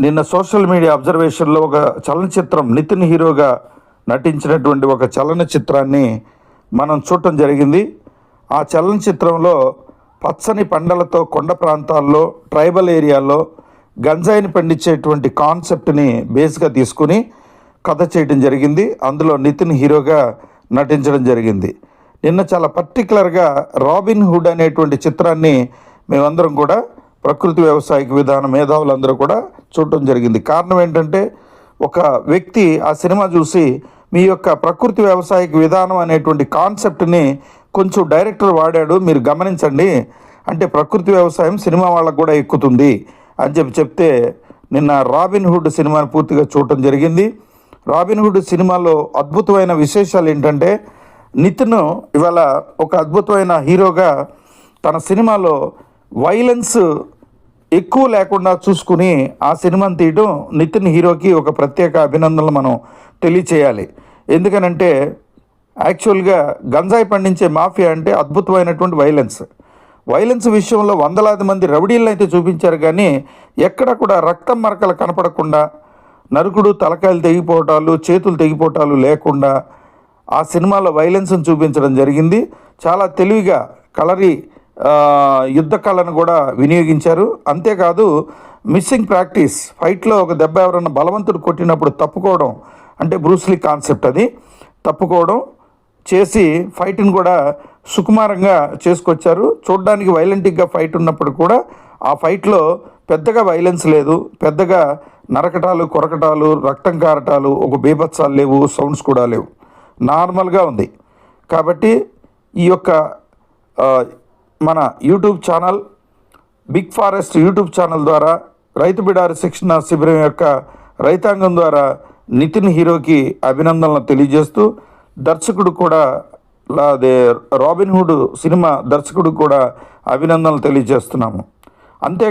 నిన్న social media అబ్జర్వేషన్లో ఒక చలనచిత్రం నితిన్ హీరోగా నటించినటువంటి ఒక చలనచిత్రాన్ని మనం చూడటం జరిగింది. ఆ చలనచిత్రంలో పచ్చని పండలతో కొండ ప్రాంతాల్లో ట్రైబల్ ఏరియాల్లో గంజాయిని పండించేటువంటి కాన్సెప్ట్ని బేస్గా తీసుకుని కథ చేయడం జరిగింది. అందులో నితిన్ హీరోగా నటించడం జరిగింది. నిన్న చాలా పర్టికులర్గా రాబిన్ హుడ్ అనేటువంటి చిత్రాన్ని మేమందరం కూడా ప్రకృతి వ్యవసాయక విధాన మేధావులందరూ కూడా చూడటం జరిగింది. కారణం ఏంటంటే ఒక వ్యక్తి ఆ సినిమా చూసి మీ యొక్క ప్రకృతి వ్యవసాయక విధానం అనేటువంటి కాన్సెప్ట్ని కొంచెం డైరెక్టర్ వాడాడు మీరు గమనించండి. అంటే ప్రకృతి వ్యవసాయం సినిమా వాళ్ళకు కూడా ఎక్కుతుంది అని చెప్పి చెప్తే నిన్న రాబిన్ హుడ్ సినిమాను పూర్తిగా చూడటం జరిగింది. రాబిన్ హుడ్ సినిమాలో అద్భుతమైన విశేషాలు ఏంటంటే నితిన్ ఇవాళ ఒక అద్భుతమైన హీరోగా తన సినిమాలో వైలెన్స్ ఎక్కువ లేకుండా చూసుకుని ఆ సినిమాని తీయడం నితిన్ హీరోకి ఒక ప్రత్యేక అభినందనలు మనం తెలియచేయాలి. ఎందుకనంటే యాక్చువల్గా గంజాయి పండించే మాఫియా అంటే అద్భుతమైనటువంటి వైలెన్స్. వైలెన్స్ విషయంలో వందలాది మంది రౌడీలను అయితే చూపించారు కానీ ఎక్కడ కూడా రక్తం మరకలు కనపడకుండా నరుకుడు తలకాయలు తెగిపోవటాలు చేతులు తెగిపోవటాలు లేకుండా ఆ సినిమాలో వైలెన్స్ని చూపించడం జరిగింది. చాలా తెలివిగా కలరి యుద్ధ కళను కూడా వినియోగించారు. అంతేకాదు మిస్సింగ్ ప్రాక్టీస్ ఫైట్లో ఒక దెబ్బ ఎవరన్నా బలవంతుడు కొట్టినప్పుడు తప్పుకోవడం అంటే బ్రూస్లీ కాన్సెప్ట్ అది తప్పుకోవడం చేసి ఫైట్ని కూడా సుకుమారంగా చేసుకొచ్చారు. చూడడానికి వైలెంటిక్గా ఫైట్ ఉన్నప్పుడు కూడా ఆ ఫైట్లో పెద్దగా వైలెన్స్ లేదు. పెద్దగా నరకటాలు కొరకటాలు రక్తం కారటాలు ఒక బీభత్సాలు లేవు సౌండ్స్ కూడా లేవు. నార్మల్గా ఉంది. కాబట్టి ఈ యొక్క మన YouTube channel big forest YouTube channel ద్వారా రైతు బిడారి శిక్షణ శిబిరం యొక్క రైతాంగం ద్వారా నితిన్ హీరోకి అభినందనలు తెలియజేస్తూ దర్శకుడు కూడా అదే రాబిన్ హుడ్ సినిమా దర్శకుడు కూడా అభినందనలు తెలియజేస్తున్నాము. అంతే